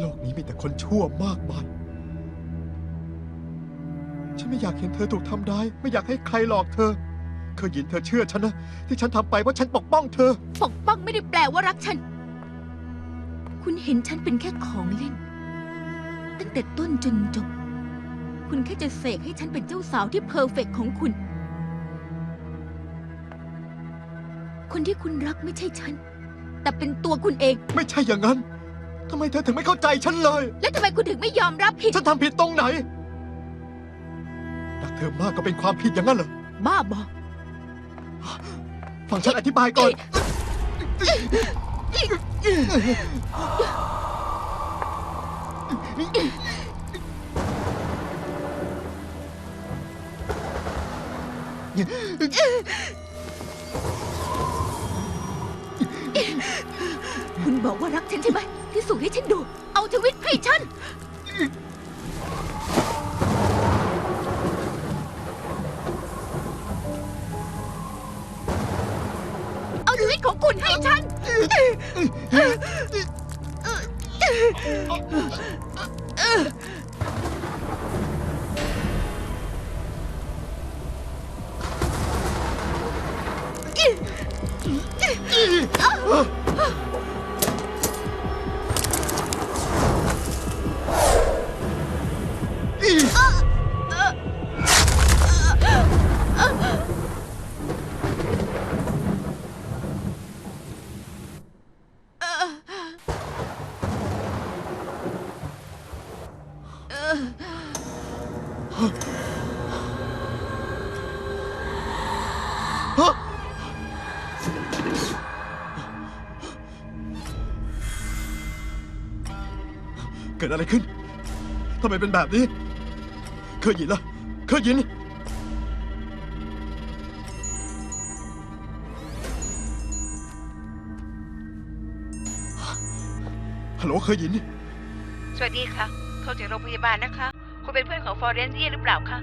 โลกนี้มีแต่คนชั่วมากมาย ฉันไม่อยากเห็นเธอถูกทำร้าย ไม่อยากให้ใครหลอกเธอ เคยยินเธอเชื่อฉันนะ ที่ฉันทำไปเพราะฉันปกป้องเธอ ปกป้องไม่ได้แปลว่ารักฉัน คุณเห็นฉันเป็นแค่ของเล่น ตั้งแต่ต้นจนจบ คุณแค่จะเสกให้ฉันเป็นเจ้าสาวที่เพอร์เฟกต์ของคุณ คนที่คุณรักไม่ใช่ฉัน แต่เป็นตัวคุณเอง ไม่ใช่อย่างนั้น ทำไมเธอถึงไม่เข้าใจฉันเลย แล้วทำไมคุณถึงไม่ยอมรับผิด ฉันทำผิดตรงไหนรักเธอมากก็เป็นความผิดอย่างนั้นเหรอ บ้าบอฟังฉันอธิบายก่อน คุณบอกว่ารักฉันใช่ไหมพิสูจน์ให้ฉันดู เอาทวิตให้ฉัน เอาทวิตของคุณให้ฉันฮ เกิดอะไรขึ้น ทำไมเป็นแบบนี้ เคยยินละเคยยิน ฮัลโหลเคยยิน สวัสดีค่ะโทรจากโรงพยาบาลนะคะ คุณเป็นเพื่อนของฟอเรนเซียหรือเปล่าคะ